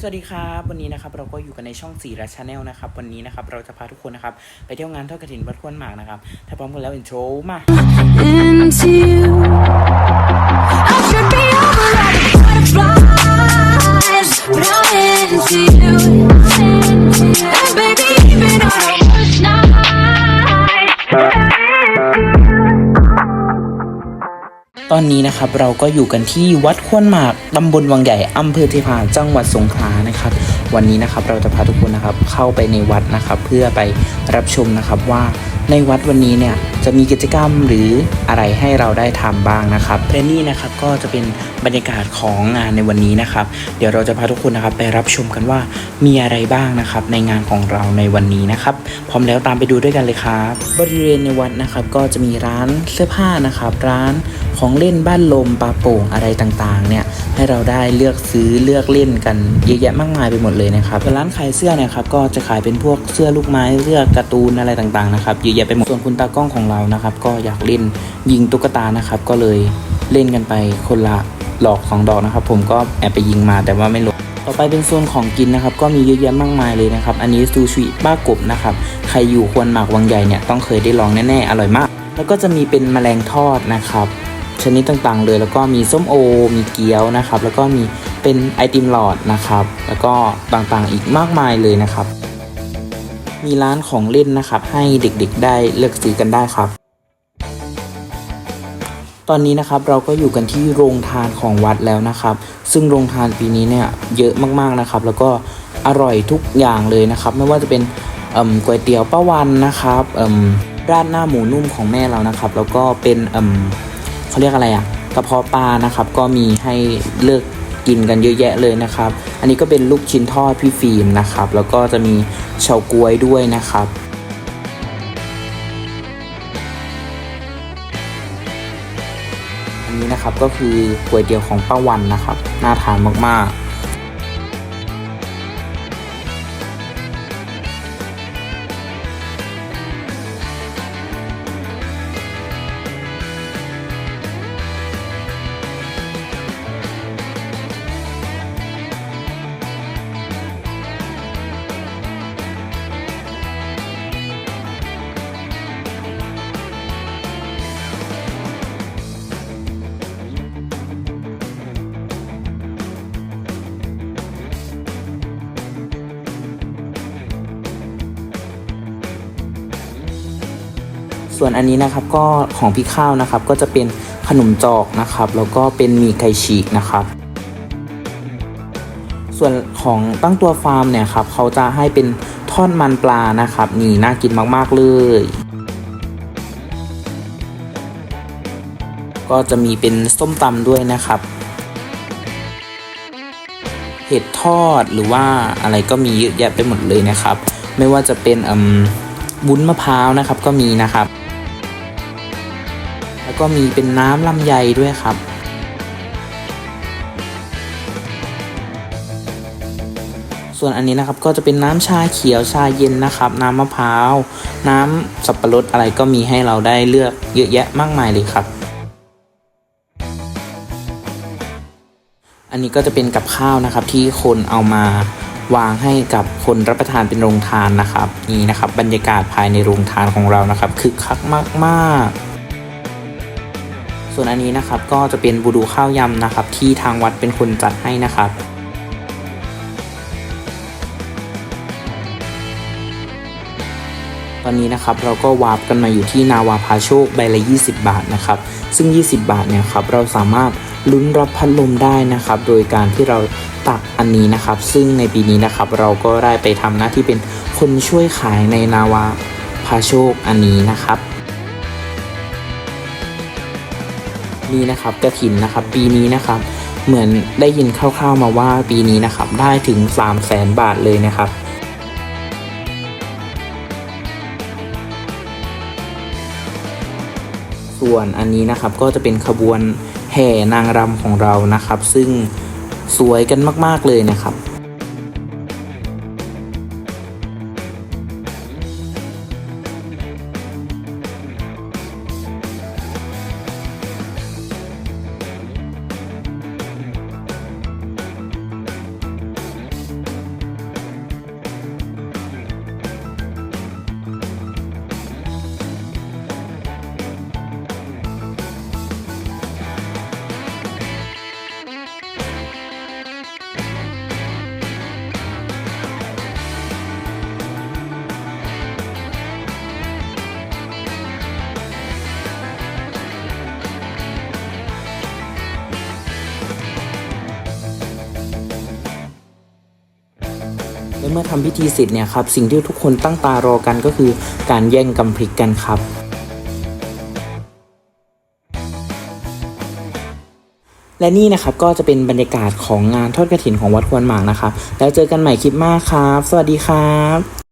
สวัสดีครับวันนี้นะครับเราก็อยู่กันในช่องสีราชาแนลนะครับวันนี้นะครับเราจะพาทุกคนนะครับไปเที่ยวงานทอดกระถินวัดขวนหมากนะครับถ้าพร้อมกันแล้วอินโทรมา ตอนนี้นะครับเราก็อยู่กันที่วัดขวนหมากตำบลวังใหญ่อำเภอเทพาจังหวัดสงขลานะครับ วันนี้นะครับเราจะพาทุกคนนะครับเข้าไปในวัดนะครับเพื่อไปรับชมนะครับว่าในวัดวันนี้เนี่ยจะมีกิจกรรมหรืออะไรให้เราได้ทำบ้างนะครับและนี่นะครับก็จะเป็นบรรยากาศของงานในวันนี้นะครับ เดี๋ยวเราจะพาทุกคนนะครับไปรับชมกันว่ามีอะไรบ้างนะครับในงานของเราในวันนี้นะครับ พร้อมแล้วตามไปดูด้วยกันเลยครับบริเวณในวัดนะครับก็จะมีร้านเสื้อผ้านะครับร้าน ของเล่นบ้านลมปลาโป่งอะไรต่างๆเนี่ยให้เราได้เลือกซื้อเลือกเล่นกันเยอะแยะมากมายไปหมดเลยนะครับร้านขายเสื้อเนี่ยครับก็จะขายเป็นพวกเสื้อลูกไม้เสื้อการ์ตูนอะไรต่างๆนะครับเยอะแยะไปหมดส่วนคุณตากล้องของเรานะครับก็อยากเล่นยิงตุ๊กตานะครับก็เลยเล่นกันไปคนละหลอกสองดอกนะครับ ผมก็แอบไปยิงมาแต่ว่าไม่ลงต่อไปเป็นโซนของกินนะครับ ก็มีเยอะแยะมากมายเลยนะครับ อันนี้ซูชิบ้ากบนะครับ ใครอยู่ควนหมากวังใหญ่เนี่ยต้องเคยได้ลองแน่ๆ อร่อยมาก แล้วก็จะมีเป็นแมลงทอดนะครับ ชนิดต่างๆ เลย แล้วก็มีส้มโอ มีเกี๊ยวนะครับ แล้วก็มีเป็นไอติมหลอดนะครับ แล้วก็ต่างๆอีกมากมายเลยนะครับ มีร้านของเล่นนะครับ ให้เด็กๆได้เลือกซื้อกันได้ครับ ตอนนี้นะครับเราก็อยู่กันที่โรงทานของวัดแล้วนะครับ ซึ่งโรงทานปีนี้เนี่ยเยอะมากๆนะครับ แล้วก็อร่อยทุกอย่างเลยนะครับ ไม่ว่าจะเป็นก๋วยเตี๋ยวป้าวันนะครับราดหน้าหมูนุ่มของแม่เรานะครับ แล้วก็เป็น เขาเรียกอะไรอะกระเพาะปลานะครับ ก็มีให้เลือกกินกันเยอะแยะเลยนะครับ อันนี้ก็เป็นลูกชิ้นทอดพี่ฟิล์มนะครับ แล้วก็จะมีเฉาก๊วยด้วยนะครับอันนี้นะครับก็คือก๋วยเตี๋ยวของป้าวันนะครับน่าทานมากๆ ส่วนอันนี้นะครับก็ของพี่ข้าวนะครับก็จะเป็นขนมจอกนะครับแล้วก็เป็นมีไก่ฉีกนะครับ ส่วนของตั้งตัวฟาร์มเนี่ยครับเขาจะให้เป็นทอดมันปลานะครับนี่น่ากินมากๆเลย ก็จะมีเป็นส้มตำด้วยนะครับเห็ดทอดหรือว่าอะไรก็มีเยอะแยะไปหมดเลยนะครับ ไม่ว่าจะเป็นอืมวุ้นมะพร้าวนะครับก็มีนะครับ แล้วก็มีเป็นน้ำลำไยด้วยครับส่วนอันนี้นะครับก็จะเป็นน้ำชาเขียวชาเย็นนะครับ น้ำมะพร้าว น้ำสับปะรดอะไรก็มีให้เราได้เลือกเยอะแยะมากมายเลยครับ อันนี้ก็จะเป็นกับข้าวนะครับที่คนเอามาวางให้กับคนรับประทานเป็นโรงทานนะครับ นี่นะครับบรรยากาศภายในโรงทานของเรานะครับคึกคักมากๆ ส่วนอันนี้นะครับก็จะเป็นบูดูข้าวยำนะครับ ที่ทางวัดเป็นคนจัดให้นะครับตอนนี้นะครับเราก็วาร์ปกันมาอยู่ที่นาวาพาโชคใบละ 20 บาทนะครับ ซึ่ง 20 บาทเนี่ยครับเราสามารถลุ้นรับพัดลมได้นะครับ โดยการที่เราตักอันนี้นะครับ ซึ่งในปีนี้นะครับเราก็ได้ไปทำหน้าที่เป็นคนช่วยขายในนาวาพาโชคอันนี้นะครับ นี่นะครับกระถินนะครับ ปีนี้นะครับ เหมือนได้ยินคร่าวๆมาว่าปีนี้นะครับ ได้ถึง 3 0 0แสนบาทเลยนะครับส่วนอันนี้นะครับก็จะเป็นขบวนแห่นางรำของเรานะครับ ซึ่งสวยกันมากๆเลยนะครับ และเมื่อทำพิธีเสร็จเนี่ยครับสิ่งที่ทุกคนตั้งตารอกันก็คือการแย่งกำพริกกันครับและนี่นะครับก็จะเป็นบรรยากาศของงานทอดกระถินของวัดควรหมากนะครับ แล้วเจอกันใหม่คลิปหน้าครับ สวัสดีครับ